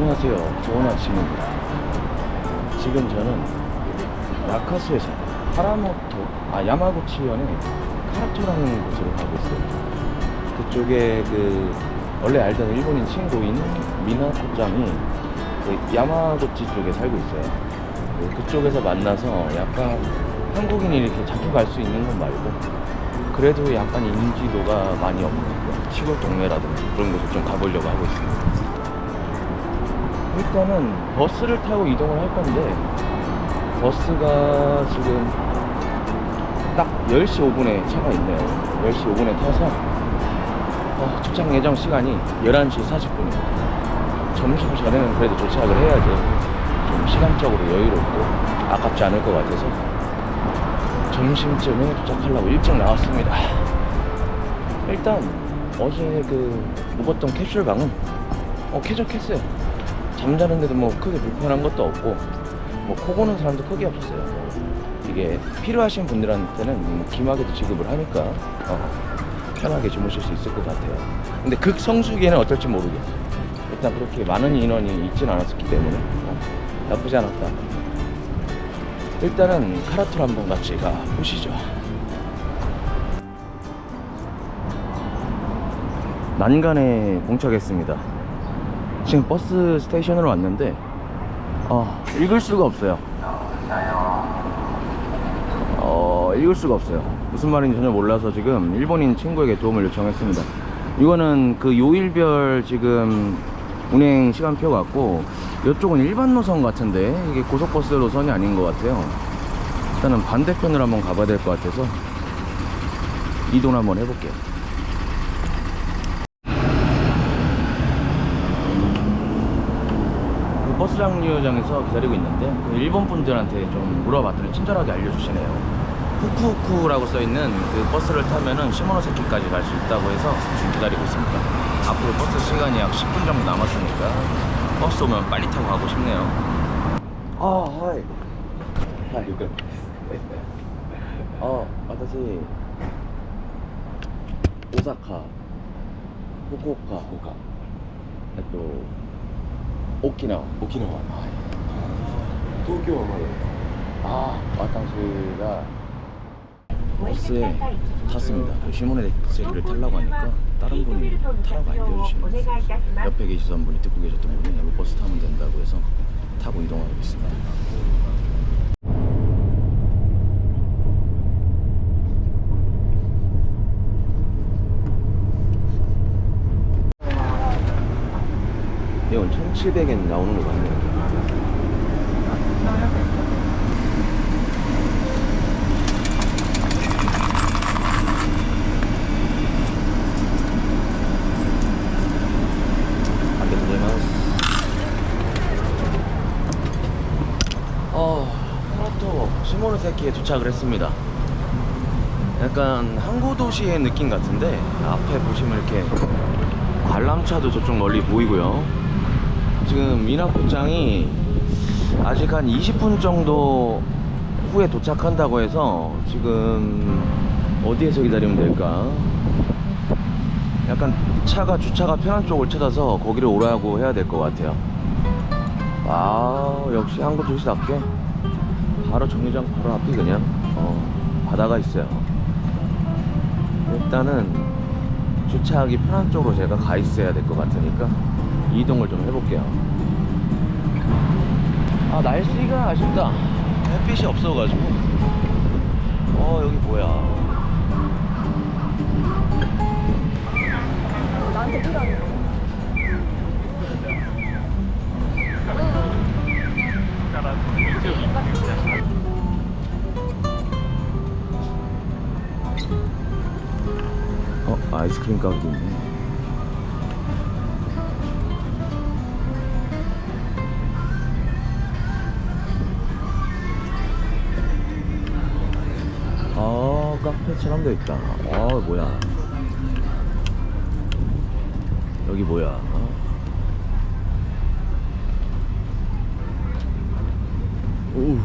안녕하세요. 좋은 아침입니다. 지금 저는 나카스에서 하라모토, 아, 야마구치현의 카라토라는 곳으로 가고 있어요. 그쪽에 그, 원래 알던 일본인 친구인 미나코짱이 그 야마구치 쪽에 살고 있어요. 그- 그쪽에서 만나서 약간 한국인이 이렇게 자주 갈 수 있는 건 말고 그래도 약간 인지도가 많이 없는 그 시골 동네라든지 그런 곳을 좀 가보려고 하고 있습니다. 일단은 버스를 타고 이동을 할 건데 버스가 지금 딱 10시 5분에 차가 있네요. 10시 5분에 타서 어, 출장 예정 시간이 11시 40분입니다. 점심 전에는 그래도 도착을 해야지 좀 시간적으로 여유롭고 아깝지 않을 것 같아서 점심쯤에 도착하려고 일찍 나왔습니다. 일단 어제 그 묵었던 캡슐방은 어 쾌적했어요 잠자는 데도 뭐 크게 불편한 것도 없고 뭐 코 고는 사람도 크게 없었어요. 이게 필요하신 분들한테는 뭐 기마개도 지급을 하니까 어, 편하게 주무실 수 있을 것 같아요. 근데 극성수기에는 어떨지 모르겠어요. 일단 그렇게 많은 인원이 있진 않았었기 때문에 어, 나쁘지 않았다. 일단은 카라툴 한번 같이 가 보시죠. 난간에 봉착했습니다. 지금 버스 스테이션으로 왔는데 어, 읽을 수가 없어요. 어, 읽을 수가 없어요. 무슨 말인지 전혀 몰라서 지금 일본인 친구에게 도움을 요청했습니다. 이거는 그 요일별 지금 운행 시간표 같고 이쪽은 일반 노선 같은데 이게 고속버스 노선이 아닌 것 같아요. 일단은 반대편으로 한번 가봐야 될 것 같아서 이동 한번 해볼게요. 버스 장류장에서 기다리고 있는데 그 일본 분들한테 좀 물어봤더니 친절하게 알려주시네요. 후쿠후쿠라고 써있는 그 버스를 타면은 시모노세키까지 갈 수 있다고 해서 지금 기다리고 있습니다. 앞으로 버스 시간이 약 10분 정도 남았으니까 버스 오면 빨리 타고 가고 싶네요. 아, 하이. 하이. 어, 私 오사카, 후쿠오카, 후쿠오카, えっと 오키나와. 沖縄東京はまだ 아, 와타시가 버스에 탔습니다. 그 시모네세키를 타려고 하니까 다른 분이 타라고 알려주시는 거예요. 옆에 계시던 분이 듣고 계셨던 분이 여기 버스 타면 된다고 해서 타고 이동하고 있습니다. 이건 1,700엔 나오는 거 같네요. 어, 시모노세키에 도착을 했습니다. 약간 항구 도시의 느낌 같은데 앞에 보시면 이렇게 관람차도 저쪽 멀리 보이고요. 지금 미나코짱이 아직 한 20분 정도 후에 도착한다고 해서 지금 어디에서 기다리면 될까? 약간 차가 주차가 편한 쪽을 찾아서 거기를 오라고 해야 될 것 같아요. 아 역시 한국 도시답게 바로 정류장 바로 앞이 그냥 어, 바다가 있어요. 일단은 주차하기 편한 쪽으로 제가 가 있어야 될 것 같으니까 이동을 좀 해볼게요. 아 날씨가 아쉽다. 햇빛이 없어가지고. 어 여기 뭐야? 나한테 필요한 어 아이스크림 가게도 있네. 돼 있다. 아 뭐야? 여기 뭐야? 어? 오.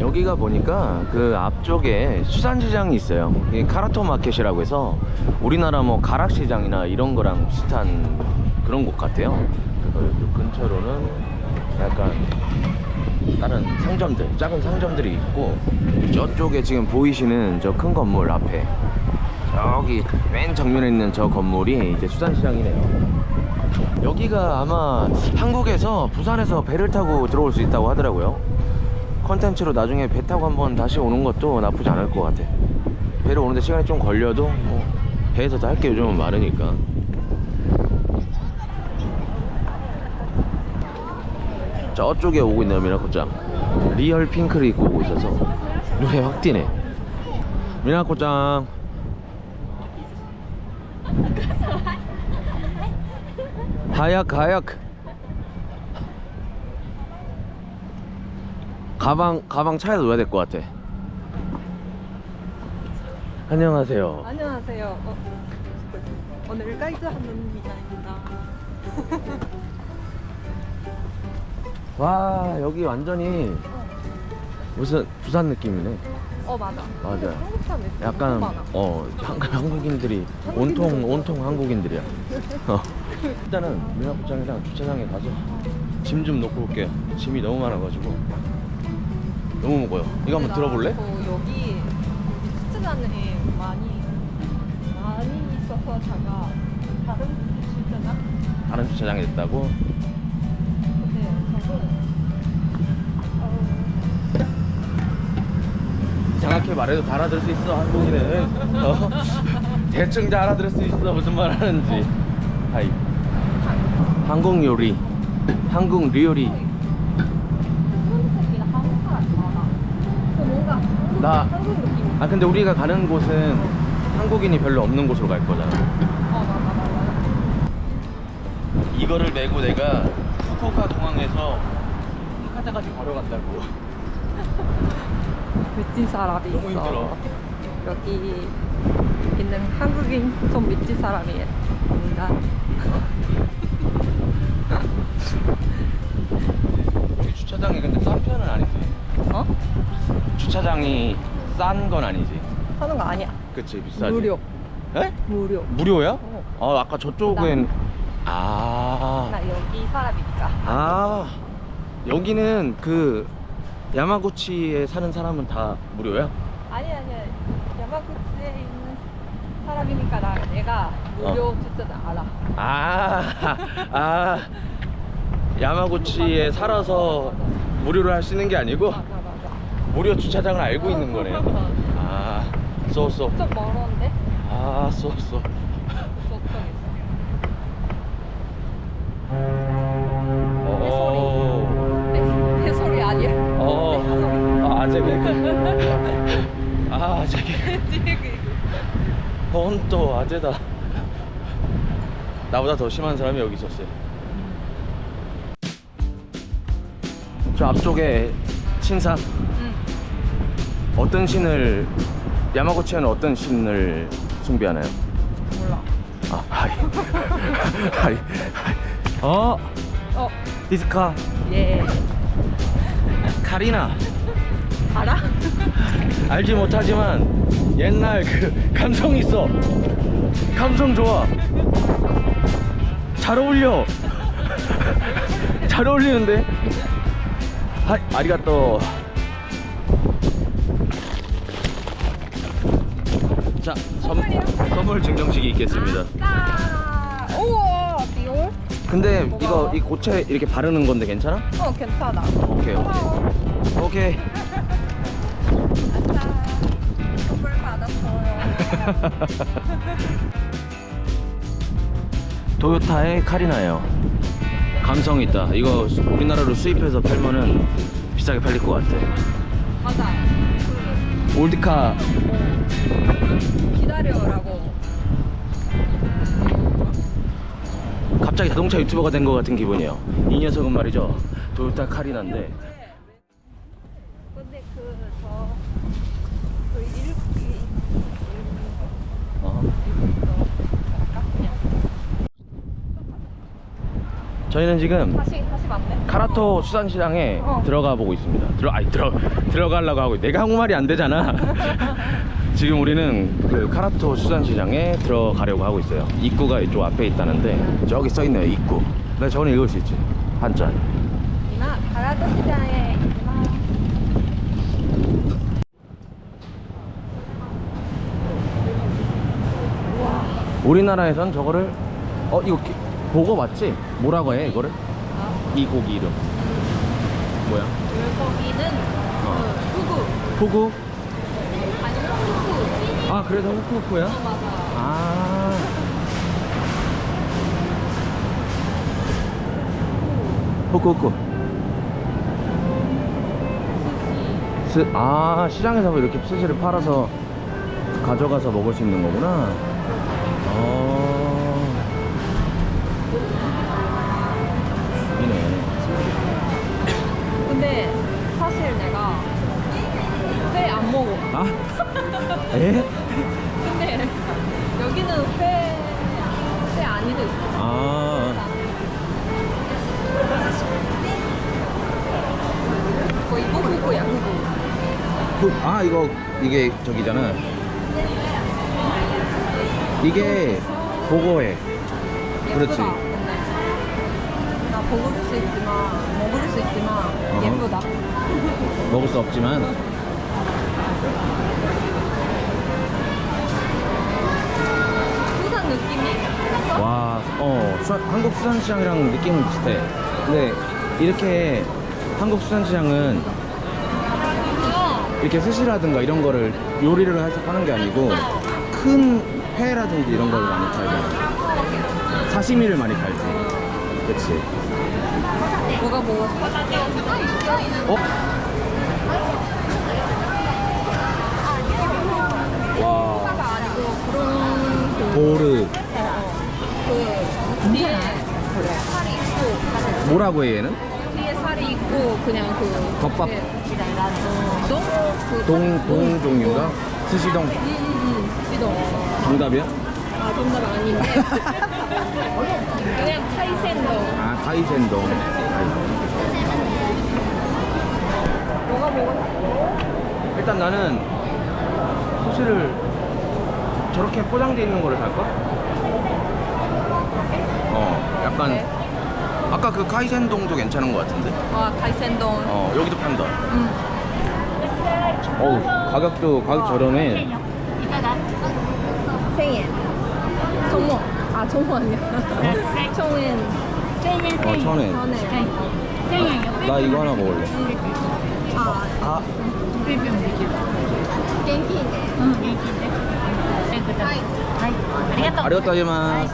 여기가 보니까 그 앞쪽에 수산시장이 있어요. 이 카라토 마켓이라고 해서 우리나라 뭐 가락시장이나 이런 거랑 비슷한 그런 곳 같아요. 이쪽 근처로는 약간 다른 상점들, 작은 상점들이 있고 저쪽에 지금 보이시는 저 큰 건물 앞에 저기 맨 정면에 있는 저 건물이 이제 수산시장이네요. 여기가 아마 한국에서 부산에서 배를 타고 들어올 수 있다고 하더라고요. 컨텐츠로 나중에 배 타고 한번 다시 오는 것도 나쁘지 않을 것 같아. 배를 오는데 시간이 좀 걸려도 뭐 배에서도 할게 요즘은 많으니까. 저쪽에 오고 있네요 미나코짱 리얼 핑크를 입고 오고 있어서 눈에 확 띄네. 미나코짱 하약 하약. 가방 가방 차에 놓아야 될 것 같아. 안녕하세요. 안녕하세요. 어, 오늘 가이드 하는 미나입니다. 와 여기 완전히 무슨 부산 느낌이네 어 맞아. 맞아요. 한국 사람 진짜 약간 많아. 어 한, 한국인들이 온통 온통 한국인들이야. 어. 일단은 민화국장이랑 주차장에 가서 짐 좀 놓고 올게요. 짐이 너무 많아가지고 너무 무거요. 이거 한번 들어볼래? 어, 여기 주차장에 많이 많이 있어서 제가 다른 주차장 다른 주차장에 있다고. 정확히 말해도 다 알아들을 수 있어 한국인은. 어? 대충 다 알아들을 수 있어 무슨 말 하는지. 하이. 한국 요리, 한국 한국, 나-. 아 근데 우리가 가는 곳은 한국인이 별로 없는 곳으로 갈 거잖아. 어. 이거를 메고 내가 후쿠오카 공항에서 하카타까지 걸어간다고. 미친 사람이 너무 있어. 힘들어. 여기 있는 한국인 좀 미친 사람이다. 여기 주차장이 근데 싼 편은 아니지. 어? 주차장이 싼 건 아니지. 하는 거 아니야. 그치 비싸지. 무료. 에? 무료. 무료야? 어. 어 아까 저쪽은 아. 나 여기 사람이 니까. 아 여기는 그 야마구치에 사는 사람은 다 무료야? 아니 아니 야마구치에 있는 사람이니까 나 내가 무료 어. 주차장 알아. 아, 아 야마구치에 살아서 무료로 할 수 있는 게 아니고 맞아 맞아. 무료 주차장을 알고 있는 거네요. 아, 쏘쏘. 좀 멀었는데 아, 쏘쏘. 어, 아. 아, 아재개. 또 아재다. 나보다 더 심한 사람이 여기 있었어요. 저 앞쪽에 응. 어떤 신을 야마구치에는 어떤 신을 숭배하나요? 몰라. 아, 하이. 하이. 하이. 어, 어. 디스카 예. 카리나. 알아? 알지 못하지만 옛날 그 감성 있어. 감성 좋아. 잘 어울려. 잘 어울리는데. 하이, 아리가또. 자, 선, 선물 증정식이 있겠습니다. 아, 우와, 디올? 근데 이거. 이 고체 이렇게 바르는 건데 괜찮아? 어, 괜찮아. 오케이, 오케이. 고마워. 오케이. 도요타의 카리나예요. 감성 있다. 이거 수- 우리나라로 수입해서 팔면은 비싸게 팔릴 것 같아. 맞아. 그, 올드카 어, 기다려라고. 갑자기 자동차 유튜버가 된 것 같은 기분이에요. 이 녀석은 말이죠. 도요타 카리나인데 근데 그, 저, 그 일, 저희는 지금 다시 다시 맞네. 카라토 수산시장에 어. 들어가 보고 있습니다. 들어 아니 들어 들어가려고 하고 있- 내가 한국말이 안 되잖아. 지금 우리는 그 카라토 수산시장에 들어가려고 하고 있어요. 입구가 이쪽 앞에 있다는데 저기 써 있네요. 입구. 나 저거는 읽을 수 있지. 한자. 이마 가라도 시장에 이마. 우리나라에선 저거를 어 이거 기- 보고 맞지? 뭐라고 해 이거를? 아, 이 고기 이름 뭐야? 물고기는 어. 그 후구. 후구? 아니면 후구. 아 그래서 후쿠후쿠야? 어, 맞아. 아 후쿠후쿠 스, 아 시장에서 이렇게 스시를 팔아서 가져가서 먹을 수 있는 거구나 어 죽이네 근데 사실 내가 회 안 먹어. 아? 에? 근데 여기는 회, 회 아니도 있어. 아뭐 이거 후구야 후구. 후- 아 이거 이게 저기잖아 이게 보고해 그렇지. 예쁘다. 근데 나 먹을 수 있지만 먹을 수 있지만 어허. 예쁘다. 먹을 수 없지만 수산 느낌이? 와, 어, 수- 한국 수산시장이랑 느낌은 비슷해. 근데 이렇게 한국 수산시장은 어. 이렇게 스시라든가 이런 거를 요리를 해서 파는 게 아니고 큰 회라든지 이런 걸 많이 팔잖아. 사시미를 많이 팔지. 그치. 뭐가 뭐? 어? 와, 보르. 그 뒤에 살이 있고 뭐라고 해, 얘는? 뒤에 살이 있고 그냥 그 덮밥. 그, 어, 너무 그 동, 동 종류인가? 스시동. 응응응 스시동. 정답이야? 아 정답 아닌데 그냥 카이센동 아, 카이센동. 뭐가 먹고 싶어? 일단 나는 소시를 저렇게 포장돼 있는 거를 살까? 어, 약간 네. 아까 그 카이센동도 괜찮은 것 같은데? 아 카이센동 어, 여기도 판다. 응 어우, 가격도 가격 저렴해. 생엔 청모 아 청모 아니야 어, 천엔. 나 이거 하나 먹을래. 아. 아, 겐키네 아리가또하지마스.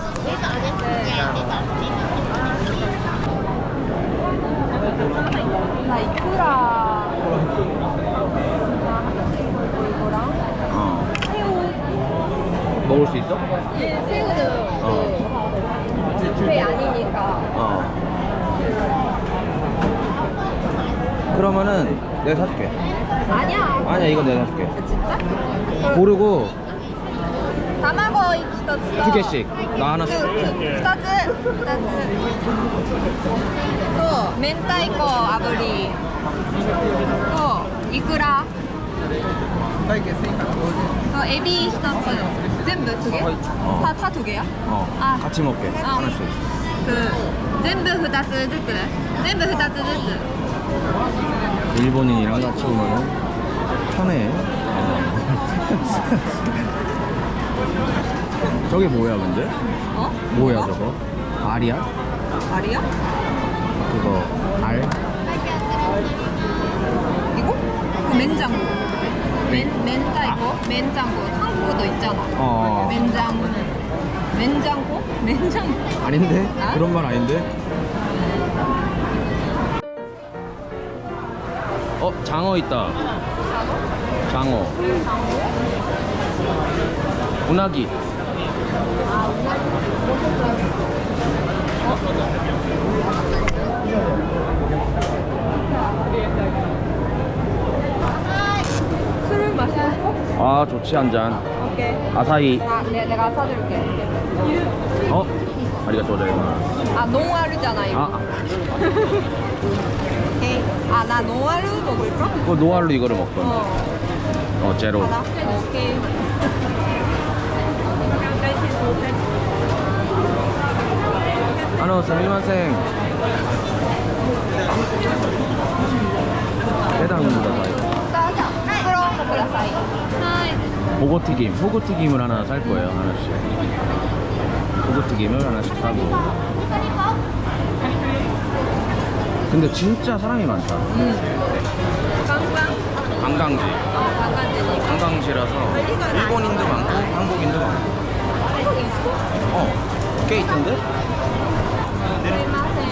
나 이쿠라 이거랑 어, 새우 먹을 수 있어? 얘 새우는 어. 그회 아니니까 어. 그러면은 내가 사줄게. 아니야 아니야, 이건 내가 사줄게. 진짜? 고르고卵一つと두 개씩. 나 하나 二つ씩. 二つと明太子炙りとい くらとエビ一つ全部두 개? 어. 다, 다 두 개야? 어, 아. 같이 먹게. 아. 하나씩. 그全部二つずつ全部二つずつ 일본인이랑 같이 오면은 편해. 저게 뭐야, 근데? 어? 뭐야, 저거? 알이야? 알이야? 그거, 알? 이거? 그 맨장고 맨, 맨타이거? 맨장고 한국어도 있잖아 어. 맨장 맨장고? 맨장 아닌데? 아? 그런 말 아닌데? 어, 장어 있다. 장어. 운하기. 싶어? 아, 좋지, 한 잔. 오케이 아사히. 나, 내, 내가 사줄게 어? 아리가또 고자이마스. 아 노알이잖아 이거. 아, 아. 오케이. 아나 노알 먹을까? 그 노알로 이거를 먹던. 어. 어, 제로. 하나. 오케이. 아노, 스미마생. 해당입니다. 그런 거く 호구튀김, 호거 튀김을 하나 살 거예요, 하나씩. 호거 튀김을 하나씩 사고. 근데 진짜 사람이 많다. 관광지. 관광지라서 일본인도 많고 한국인도 많고. 한국 있어? 꽤 있던데?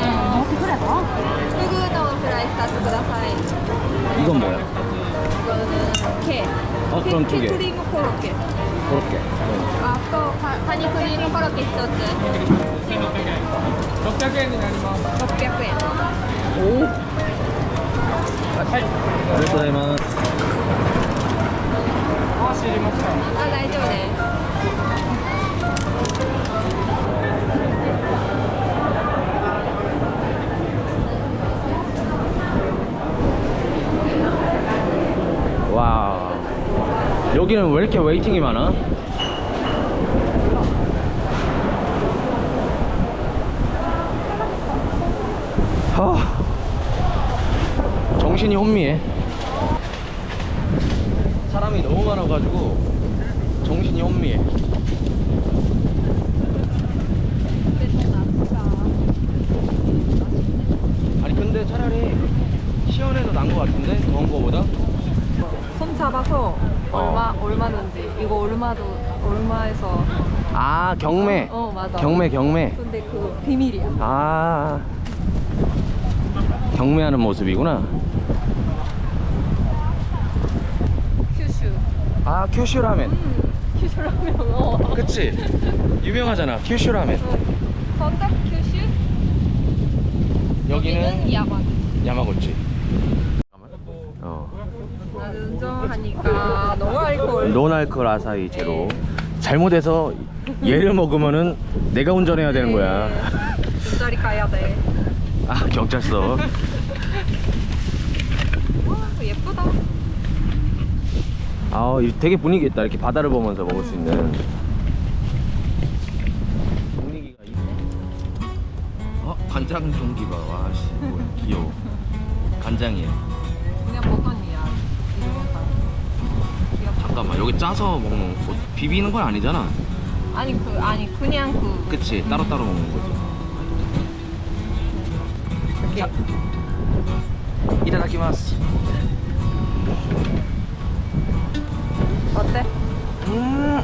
어, 이건 뭐야? 이거는 게. 어, 그럼 두 개. 크리무 코로케. 그렇게. 아, 또 가- 카니 크리무 코로케 1つ。 600円になります。 600円。 오. 감사합니다. 回し入れますかあ、大丈夫で 여기는 왜 이렇게 웨이팅이 많아? 하. 정신이 혼미해. 사람이 너무 많아가지고 정신이 혼미해. 아니 근데 차라리 시원해서 난거 같은데 더운 거보다? 손 잡아서 얼마 얼마든지 이거 얼마도 얼마에서 아 경매. 어 맞아. 경매 경매. 근데 그 비밀이야. 아 경매하는 모습이구나. 큐슈. 아 큐슈 라멘. 음, 큐슈 라면. 어. 그치? 유명하잖아 큐슈 라멘. 선택 큐슈. 여기는 야마. 야마구치. 어. 나는 운전 하니까 너무 알콜. 노알콜 아사히 제로. 잘못해서 얘를 먹으면은 내가 운전해야 되는 거야. 뒷자리 가야 돼. 아 경찰서. 어, 예쁘다. 아 되게 분위기 있다 이렇게 바다를 보면서 먹을 수 있는. 분위기가. 어 간장 경기가 와씨 뭐야 귀여워. 간장이야. 그냥. 귀엽다. 잠깐만 여기 짜서 먹는 거 비비는 건 아니잖아. 아니 그 아니 그냥 그. 그치 따로따로 먹는 거지. 이렇게. 이타다키마스. 어때? 음,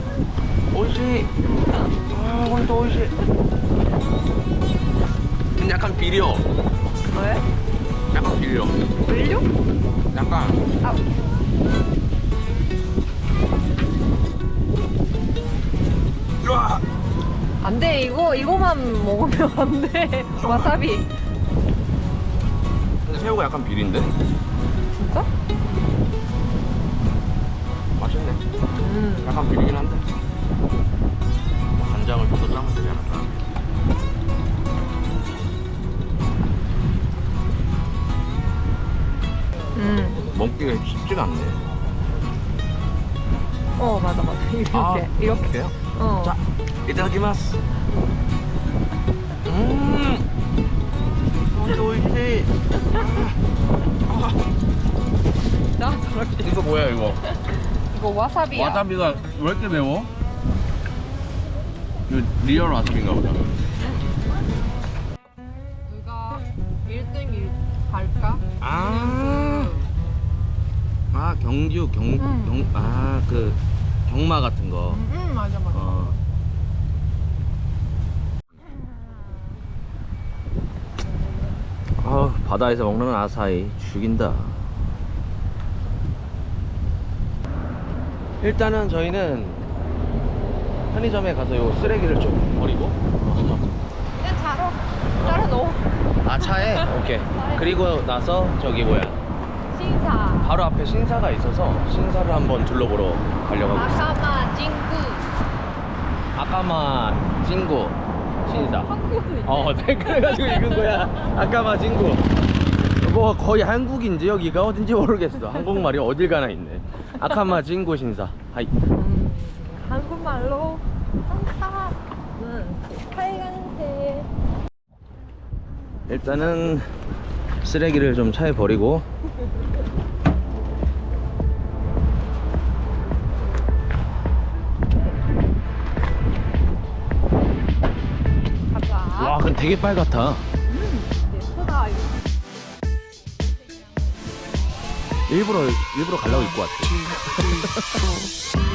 오이시. 아, 오늘도 오이시. 근데 약간 비려. 왜? 약간 비려. 물류? 약간. 아. 안 돼, 이거, 이거만 먹으면 안 돼. 와사비. 근데 새우가 약간 비린데? 진짜? 맛있네. 음. 약간 비리긴 한데. 간장을 좀 더 짜면 되지 않을까? 음. 먹기가 쉽지가 않네. 어, 맞아, 맞아. 이렇게. 아, 이렇게. 이렇게요? 어. 자, 이타다키마스. 음, 오이시 오이시. 나 저렇게. 이거 뭐야 이거? 이거 와사비야. 와사비가 왜 이렇게 매워? 이거 리얼 와사비인가 보다. 누가 1등 갈까? 아, 아 경주 경, 음. 경, 아 그 경마 같은 거. 응, 맞아, 맞아. 어. 바다에서 먹는 아사히 죽인다. 일단은 저희는 편의점에 가서 요 쓰레기를 좀 버리고 그냥 자로, 자로 넣어. 아 차에 오케이 그리고 나서 저기 뭐야 신사. 바로 앞에 신사가 있어서 신사를 한번 둘러보러 가려고 하고 있어 아카마 징구. 아까마 찡구 있네. 어, 네, 그래가지고 읽은 거야. 아까 마 친구. 뭐 거의 한국인지 여기가 어딘지 모르겠어. 한국말이 어딜 가나 있네. 아카마 친구 신사. 하이. 음, 한국말로 한사는 빨간색. 일단은 쓰레기를 좀 차에 버리고 되게 빨갛다 예쁘다. 이거. 일부러 일부러 가려고 입고 왔대 입고